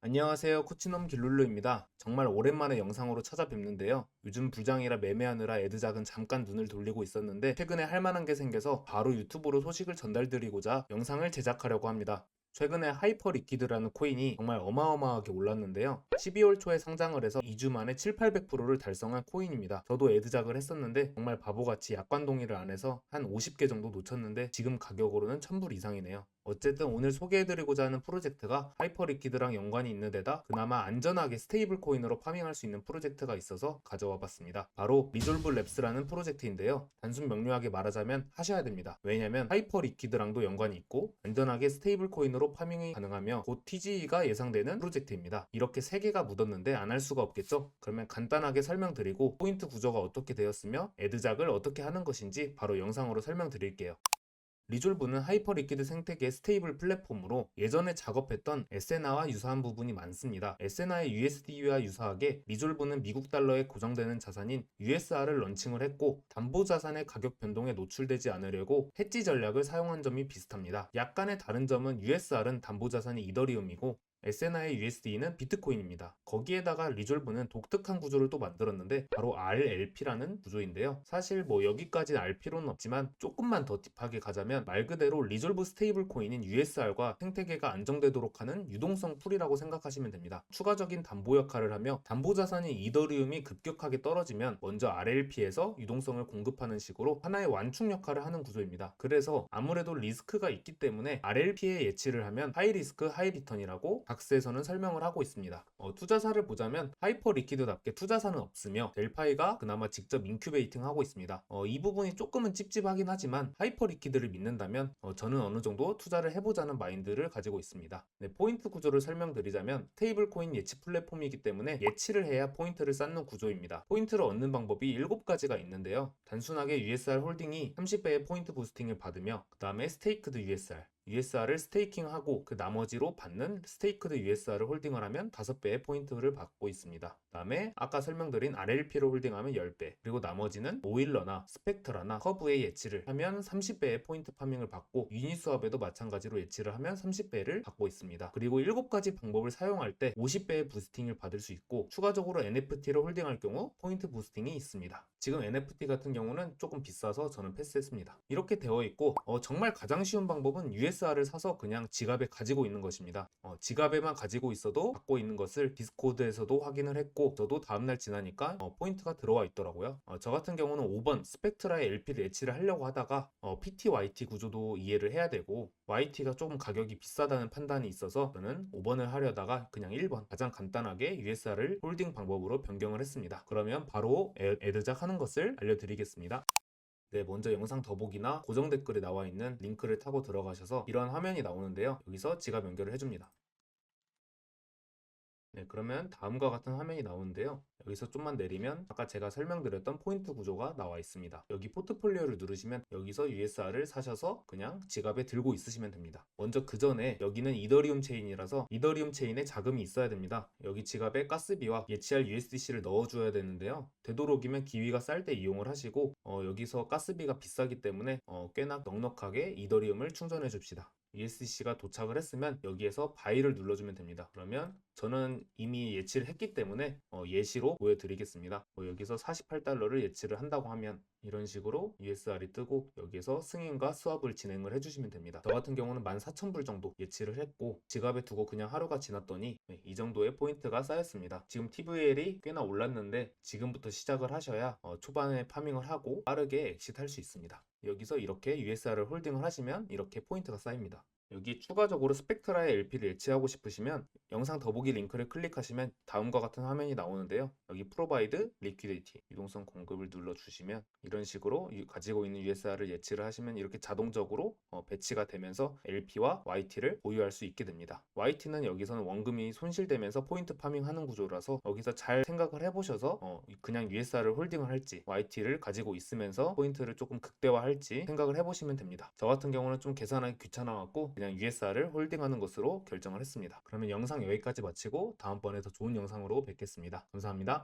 안녕하세요. 코치넘 길룰루입니다. 정말 오랜만에 영상으로 찾아뵙는데요. 요즘 불장이라 매매하느라 애드작은 잠깐 눈을 돌리고 있었는데 최근에 할 만한 게 생겨서 바로 유튜브로 소식을 전달드리고자 영상을 제작하려고 합니다. 최근에 하이퍼 리퀴드라는 코인이 정말 어마어마하게 올랐는데요. 12월 초에 상장을 해서 2주 만에 7, 800%를 달성한 코인입니다. 저도 애드작을 했었는데 정말 바보같이 약관 동의를 안 해서 한 50개 정도 놓쳤는데 지금 가격으로는 1000불 이상이네요. 어쨌든 오늘 소개해드리고자 하는 프로젝트가 하이퍼리퀴드랑 연관이 있는 데다 그나마 안전하게 스테이블 코인으로 파밍할 수 있는 프로젝트가 있어서 가져와 봤습니다. 바로 리졸브 랩스라는 프로젝트인데요. 단순 명료하게 말하자면 하셔야 됩니다. 왜냐면 하이퍼리퀴드랑도 연관이 있고 안전하게 스테이블 코인으로 파밍이 가능하며 곧 TGE가 예상되는 프로젝트입니다. 이렇게 세 개가 묻었는데 안 할 수가 없겠죠? 그러면 간단하게 설명드리고 포인트 구조가 어떻게 되었으며 애드작을 어떻게 하는 것인지 바로 영상으로 설명드릴게요. 리졸브는 하이퍼리퀴드 생태계 스테이블 플랫폼으로 예전에 작업했던 에세나와 유사한 부분이 많습니다. 에세나의 USD와 유사하게 리졸브는 미국 달러에 고정되는 자산인 USR을 런칭을 했고 담보 자산의 가격 변동에 노출되지 않으려고 해지 전략을 사용한 점이 비슷합니다. 약간의 다른 점은 USR은 담보 자산이 이더리움이고 SNI의 USD는 비트코인입니다. 거기에다가 리졸브는 독특한 구조를 또 만들었는데 바로 RLP라는 구조인데요. 사실 뭐 여기까지 알 필요는 없지만 조금만 더 딥하게 가자면 말 그대로 리졸브 스테이블 코인인 USR과 생태계가 안정되도록 하는 유동성 풀이라고 생각하시면 됩니다. 추가적인 담보 역할을 하며 담보 자산인 이더리움이 급격하게 떨어지면 먼저 RLP에서 유동성을 공급하는 식으로 하나의 완충 역할을 하는 구조입니다. 그래서 아무래도 리스크가 있기 때문에 RLP에 예치를 하면 하이 리스크 하이 리턴이라고 박스에서는 설명을 하고 있습니다. 어, 투자사를 보자면 하이퍼 리퀴드답게 투자사는 없으며 델파이가 그나마 직접 인큐베이팅 하고 있습니다. 어, 이 부분이 조금은 찝찝하긴 하지만 하이퍼 리퀴드를 믿는다면 어, 저는 어느 정도 투자를 해보자는 마인드를 가지고 있습니다. 네, 포인트 구조를 설명드리자면 테이블 코인 예치 플랫폼이기 때문에 예치를 해야 포인트를 쌓는 구조입니다. 포인트를 얻는 방법이 7가지가 있는데요. 단순하게 USR 홀딩이 30배의 포인트 부스팅을 받으며 그 다음에 스테이크드 USR USR을 스테이킹하고 그 나머지로 받는 스테이크드 USR을 홀딩을 하면 5배의 포인트를 받고 있습니다. 그 다음에 아까 설명드린 RLP를 홀딩하면 10배 그리고 나머지는 오일러나 스펙트라나 커브에 예치를 하면 30배의 포인트 파밍을 받고 유니스왑에도 마찬가지로 예치를 하면 30배를 받고 있습니다. 그리고 7가지 방법을 사용할 때 50배의 부스팅을 받을 수 있고 추가적으로 NFT를 홀딩할 경우 포인트 부스팅이 있습니다. 지금 NFT 같은 경우는 조금 비싸서 저는 패스했습니다. 이렇게 되어 있고 어, 정말 가장 쉬운 방법은 USR을 사서 그냥 지갑에 가지고 있는 것입니다. 어, 지갑에만 가지고 있어도 받고 있는 것을 디스코드에서도 확인을 했고 저도 다음날 지나니까 어, 포인트가 들어와 있더라고요. 어, 저 같은 경우는 5번 스펙트라의 LP를 예치를 하려고 하다가 어, PT-YT 구조도 이해를 해야 되고 YT가 조금 가격이 비싸다는 판단이 있어서 저는 5번을 하려다가 그냥 1번 가장 간단하게 USR을 홀딩 방법으로 변경을 했습니다. 그러면 바로 애- 애드작 하는 것을 알려드리겠습니다. 네, 먼저 영상 더보기나 고정 댓글에 나와 있는 링크를 타고 들어가셔서 이런 화면이 나오는데요. 여기서 지갑 연결을 해줍니다. 네, 그러면 다음과 같은 화면이 나오는데요. 여기서 좀만 내리면 아까 제가 설명드렸던 포인트 구조가 나와 있습니다. 여기 포트폴리오를 누르시면 여기서 USR을 사셔서 그냥 지갑에 들고 있으시면 됩니다. 먼저 그 전에 여기는 이더리움 체인이라서 이더리움 체인에 자금이 있어야 됩니다. 여기 지갑에 가스비와 예치할 USDC를 넣어줘야 되는데요. 되도록이면 기위가 쌀 때 이용을 하시고 어, 여기서 가스비가 비싸기 때문에 어, 꽤나 넉넉하게 이더리움을 충전해 줍시다. USDC가 도착을 했으면 여기에서 바이를 눌러주면 됩니다. 그러면 저는 이미 예치를 했기 때문에 어, 예시로 보여드리겠습니다. 뭐 여기서 48달러를 예치를 한다고 하면 이런 식으로 USR이 뜨고 여기에서 승인과 수합을 진행을 해주시면 됩니다. 저 같은 경우는 14,000불 정도 예치를 했고 지갑에 두고 그냥 하루가 지났더니 네, 이 정도의 포인트가 쌓였습니다. 지금 TVL이 꽤나 올랐는데 지금부터 시작을 하셔야 어, 초반에 파밍을 하고 빠르게 엑시트할 수 있습니다. 여기서 이렇게 USR을 홀딩을 하시면 이렇게 포인트가 쌓입니다. 여기 추가적으로 스펙트라의 LP를 예치하고 싶으시면 영상 더보기 링크를 클릭하시면 다음과 같은 화면이 나오는데요. 여기 Provide Liquidity 유동성 공급을 눌러주시면 이런 식으로 이- 가지고 있는 USR을 예치를 하시면 이렇게 자동적으로 어, 배치가 되면서 LP와 YT를 보유할 수 있게 됩니다. YT는 여기서는 원금이 손실되면서 포인트 파밍하는 구조라서 여기서 잘 생각을 해보셔서 어, 그냥 USR을 홀딩을 할지 YT를 가지고 있으면서 포인트를 조금 극대화할지 생각을 해보시면 됩니다. 저 같은 경우는 좀 계산하기 귀찮아갖고 그냥 USR을 홀딩하는 것으로 결정을 했습니다. 그러면 영상 여기까지 마치고 다음번에 더 좋은 영상으로 뵙겠습니다. 감사합니다.